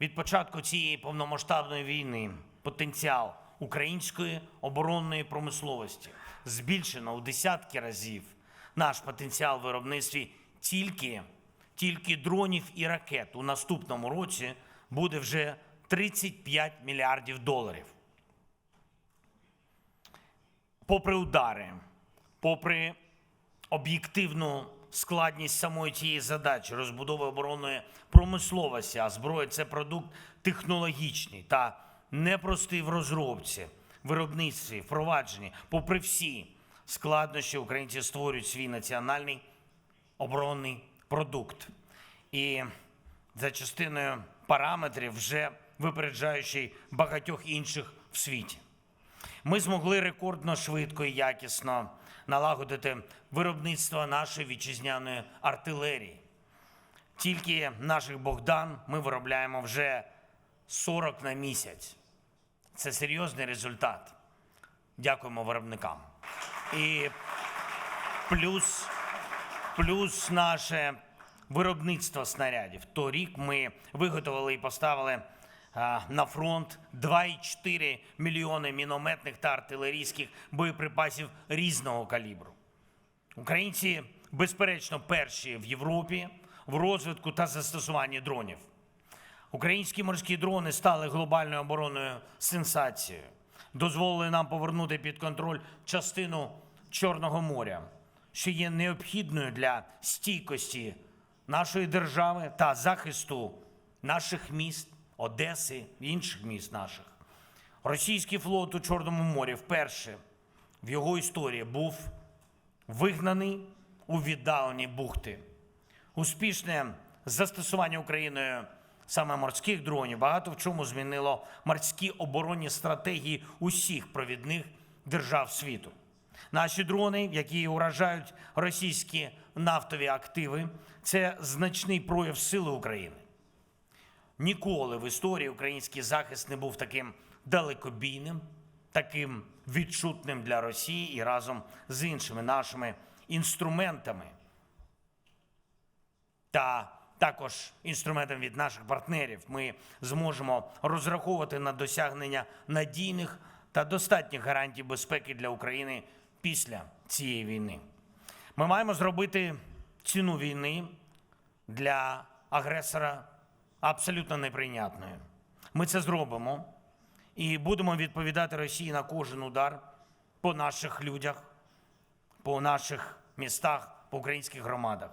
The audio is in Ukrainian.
Від початку цієї повномасштабної війни потенціал української оборонної промисловості збільшено у десятки разів. Наш потенціал в виробництві тільки, тільки дронів і ракет у наступному році буде вже 35 мільярдів доларів. Попри удари, попри об'єктивну складність самої цієї задачі розбудови оборонної промисловості, а зброя це продукт технологічний та непростий в розробці, виробництві, впровадженні. Попри всі складнощі, українці створюють свій національний оборонний продукт. І за частиною параметрів, вже випереджаючи багатьох інших в світі. Ми змогли рекордно швидко і якісно налагодити виробництво нашої вітчизняної артилерії. Тільки наших Богдан ми виробляємо вже 40 на місяць. Це серйозний результат. Дякуємо виробникам. І плюс, плюс наше виробництво снарядів. Торік ми виготовили і поставили на фронт 2,4 мільйони мінометних та артилерійських боєприпасів різного калібру. Українці, безперечно, перші в Європі в розвитку та застосуванні дронів. Українські морські дрони стали глобальною оборонною сенсацією, дозволили нам повернути під контроль частину Чорного моря, що є необхідною для стійкості нашої держави та захисту наших міст, Одеси інших міст наших. Російський флот у Чорному морі вперше в його історії був вигнаний у віддалені бухти. Успішне застосування Україною саме морських дронів багато в чому змінило морські оборонні стратегії усіх провідних держав світу. Наші дрони, які уражають російські нафтові активи, це значний прояв сили України. Ніколи в історії український захист не був таким далекобійним, таким відчутним для Росії і разом з іншими нашими інструментами та також інструментом від наших партнерів ми зможемо розраховувати на досягнення надійних та достатніх гарантій безпеки для України після цієї війни. Ми маємо зробити ціну війни для агресора абсолютно неприйнятною. Ми це зробимо і будемо відповідати Росії на кожен удар по наших людях, по наших містах, по українських громадах.